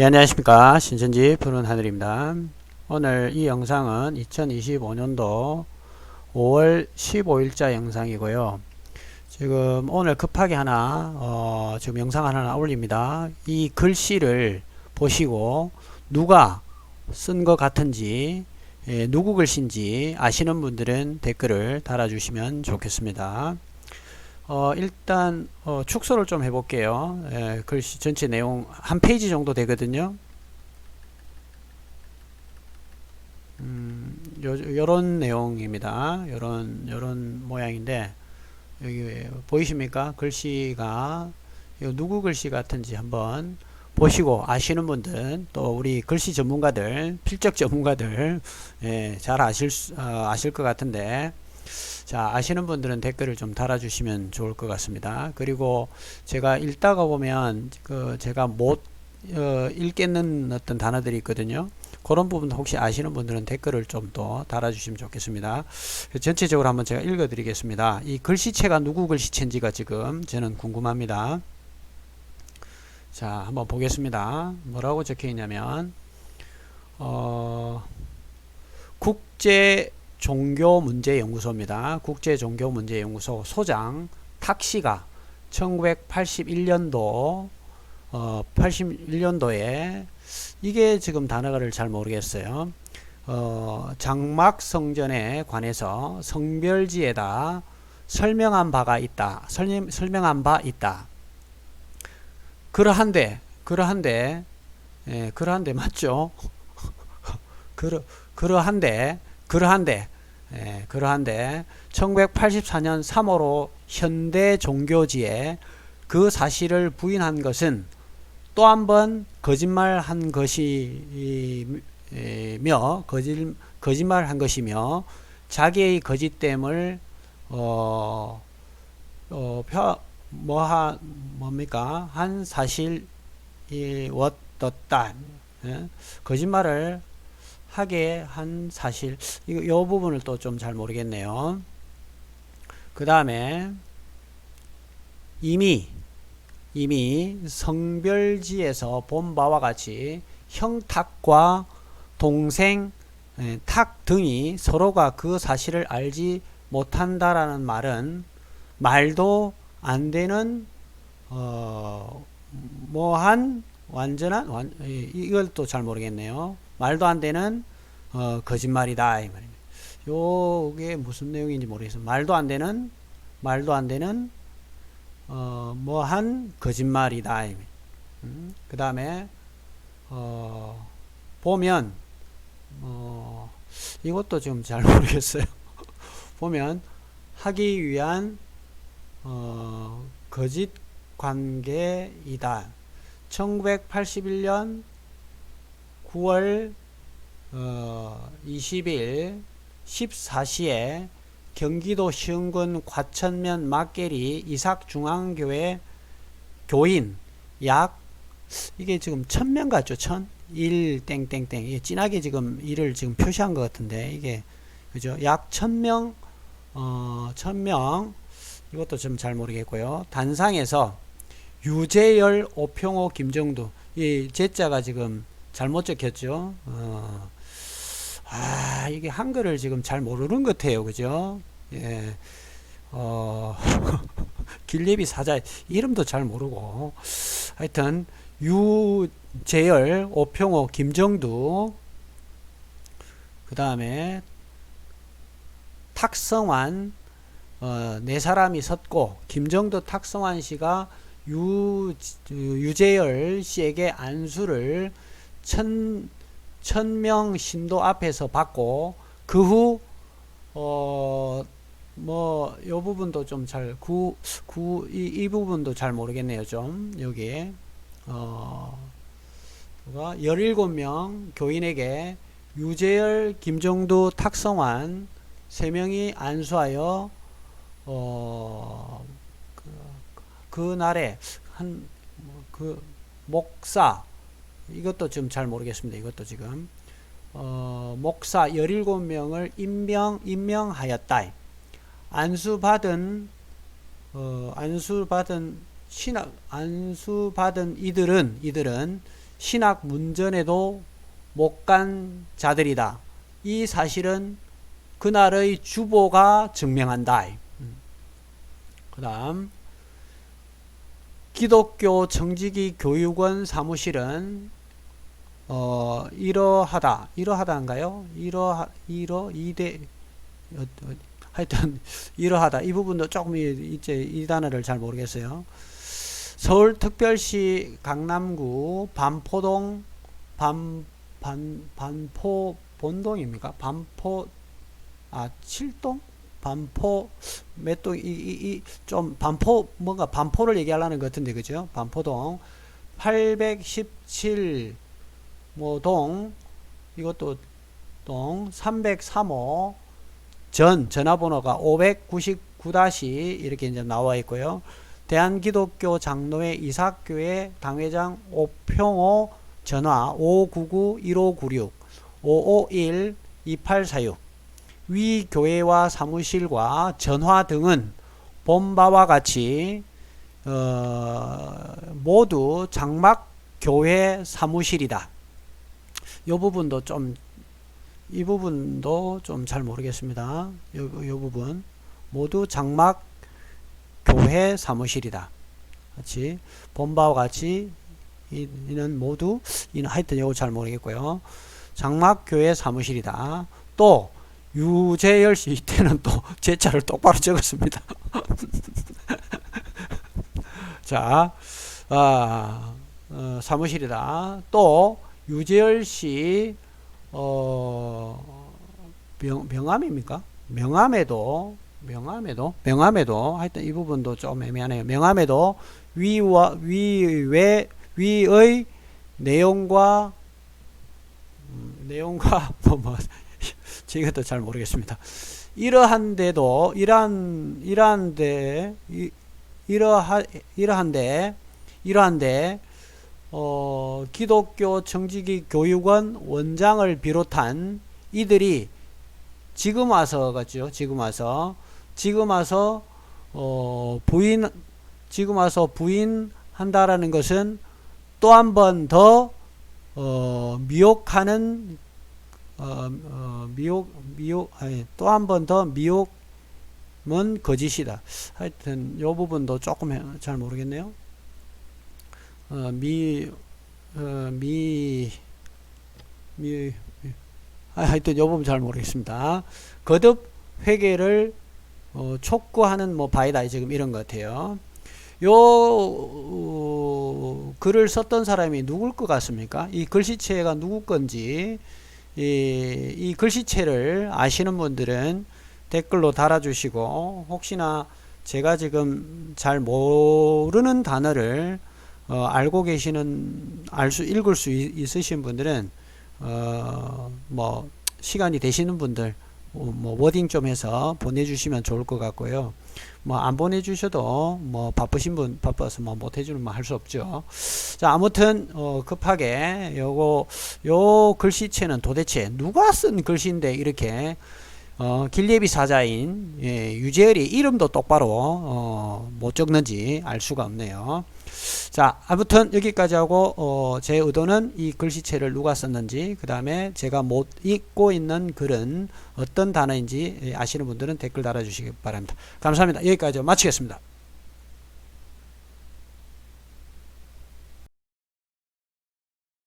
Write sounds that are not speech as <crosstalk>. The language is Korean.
예, 안녕하십니까. 신천지 푸른 하늘입니다. 오늘 이 영상은 2025년도 5월 15일자 영상이고요. 지금 오늘 급하게 하나, 어, 지금 영상 하나 올립니다. 이 글씨를 보시고 누가 쓴 것 같은지, 예, 누구 글씨인지 아시는 분들은 댓글을 달아주시면 좋겠습니다. 어, 일단 어, 축소를 좀 해볼게요. 예, 글씨 전체 내용 한 페이지 정도 되거든요. 음, 요, 요런 내용입니다. 요런 요런 모양인데 여기 보이십니까? 글씨가 누구 글씨 같은지 한번 보시고 아시는 분들 또 우리 글씨 전문가들 필적 전문가들 예, 잘 아실 수- 어, 아실 것 같은데 자, 아시는 분들은 댓글을 좀 달아주시면 좋을 것 같습니다. 그리고 제가 읽다가 보면 그 제가 못 어, 읽겠는 어떤 단어들이 있거든요. 그런 부분 혹시 아시는 분들은 댓글을 좀 더 달아주시면 좋겠습니다. 전체적으로 한번 제가 읽어드리겠습니다. 이 글씨체가 누구 글씨체인지가 지금 저는 궁금합니다. 자, 한번 보겠습니다. 뭐라고 적혀 있냐면 어, 국제 종교문제연구소입니다. 국제종교문제연구소 소장 탁시가 1981년도 어, 81년도에 이게 지금 단어를 잘 모르겠어요. 어, 장막 성전에 관해서 성별지에다 설명한 바가 있다. 설명, 설명한 바 있다. 그러한데, 그러한데, 예, 그러한데 맞죠? <laughs> 그러, 그러한데, 그러한데, 예, 그러한데 1984년 3월로 현대 종교지에 그 사실을 부인한 것은 또 한 번 거짓말한 것이며 거짓 거짓말한 것이며 자기의 거짓됨을 어, 어, 펴, 뭐하 뭡니까 한 사실이 워떴다 예? 거짓말을 하게 한 사실 이거 요 부분을 또 좀 잘 모르겠네요. 그 다음에 이미 이미 성별지에서 본 바와 같이 형탁과 동생 예, 탁 등이 서로가 그 사실을 알지 못한다라는 말은 말도 안 되는 어 뭐한 완전한 완 이- 이걸 또 잘 모르겠네요. 말도 안 되는 어, 거짓말이다 이 말입니다. 요게 무슨 내용인지 모르겠어요. 말도 안 되는 말도 안 되는 어, 뭐한 거짓말이다. 음, 그 다음에 어, 보면 어, 이것도 지금 잘 <laughs> 모르겠어요. 보면 하기 위한 어, 거짓 관계이다. 1981년 9월 어, 20일 14시에 경기도 시흥군 과천면 막계리 이삭중앙교회 교인 약 이게 지금 천명 같죠? 천? 일 땡땡땡. 이게 진하게 지금 일을 지금 표시한 것 같은데 이게 그죠? 약 천명 어 천명. 이것도 좀 잘 모르겠고요. 단상에서 유재열 오평호 김정두 이 제자가 지금 잘못 적혔죠. 어, 아 이게 한글을 지금 잘 모르는 것 같아요. 그죠? 예. 어, <laughs> 길예비 사자 이름도 잘 모르고. 하여튼 유재열 오평호 김정두 그 다음에 탁성환 어, 네 사람이 섰고 김정두 탁성환 씨가 유, 유재열 씨에게 안수를 천, 천명 신도 앞에서 받고 그 후 어, 뭐, 요 부분도 좀 잘, 구, 구, 이, 이 부분도 잘 모르겠네요, 좀, 여기. 어, 누가 17명 교인에게 유재열, 김정두, 탁성환 세 명이 안수하여 어, 그, 그 날에 한 그 목사 이것도 좀잘 모르겠습니다. 이것도 지금 어, 목사 17명을 임명 임명하였다. 안수 받은 어, 안수 받은 신학 안수 받은 이들은 이들은 신학 문전에도 못 간 자들이다. 이 사실은 그날의 주보가 증명한다. 그 다음, 기독교 정직이 교육원 사무실은 어, 이러하다. 이러하다인가요? 이러, 이러, 이대, 어, 어, 하여튼, <laughs> 이러하다. 이 부분도 조금 이- 이제 이 단어를 잘 모르겠어요. 서울특별시 강남구 반포동 반, 반, 반포 본동입니까? 반포, 아, 칠동? 반포, 몇 동, 이, 이, 이, 좀, 반포, 뭔가 반포를 얘기하려는 것 같은데, 그죠? 반포동 817 뭐 동 이것도 동 303호 전 전화번호가 599다시 이렇게 이제 나와 있고요. 대한기독교 장로회 이사교회 당회장 오평호 전화 599-1596 551-2846 위 교회와 사무실과 전화 등은 본바와 같이 어, 모두 장막 교회 사무실이다. 이 부분도 좀, 이 부분도 좀 잘 모르겠습니다. 요, 요 부분. 모두 장막 교회 사무실이다. 같이, 본바와 같이, 이, 이는 모두, 이는 하여튼 이거 잘 모르겠고요. 장막 교회 사무실이다. 또, 유재열 씨 이때는 또 <laughs> 제 차를 똑바로 적었습니다. <laughs> 자, 아, 어, 사무실이다. 또, 유재열 씨, 어, 명, 명함입니까? 명함에도, 명함에도, 명함에도, 하여튼 이 부분도 좀 애매하네요. 명함에도 위와, 위외, 위의 내용과, 음, 내용과, <laughs> 뭐, 뭐, 제가 잘 모르겠습니다. 이러한데도, 이러한, 이러한데, 이, 이러하, 이러한데, 이러한데, 어, 기독교 정직이 교육원 원장을 비롯한 이들이 지금 와서 같죠. 지금 와서 지금 와서 어, 부인 지금 와서 부인한다라는 것은 또 한 번 더 어, 미혹하는 어, 어, 미혹 미혹 아니 또 한 번 더 미혹은 거짓이다. 하여튼 요 부분도 조금 해- 잘 모르겠네요. 어, 미, 어, 미, 미, 미- 아, 하여튼 요 부분 잘 모르겠습니다. 거듭 회개를 어, 촉구하는 뭐 바이다 지금 이런 것 같아요. 요 어, 글을 썼던 사람이 누굴 것 같습니까? 이 글씨체가 누구 건지 이, 이 글씨체를 아시는 분들은 댓글로 달아주시고 혹시나 제가 지금 잘 모르는 단어를 어, 알고 계시는 알 수 읽을 수 있- 있으신 분들은 어, 뭐 시간이 되시는 분들 어, 뭐 워딩 좀 해서 보내주시면 좋을 것 같고요. 뭐 안 보내주셔도 뭐 바쁘신 분 바빠서 뭐 못 해주는 뭐 할 수 없죠. 자 아무튼 어, 급하게 요거 요 글씨체는 도대체 누가 쓴 글씨인데 이렇게 어, 길예비 사자인 예, 유재열이 이름도 똑바로 어, 못 적는지 알 수가 없네요. 자, 아무튼 여기까지 하고 어, 제 의도는 이 글씨체를 누가 썼는지 그 다음에 제가 못 읽고 있는 글은 어떤 단어인지 예, 아시는 분들은 댓글 달아주시기 바랍니다. 감사합니다. 여기까지 마치겠습니다.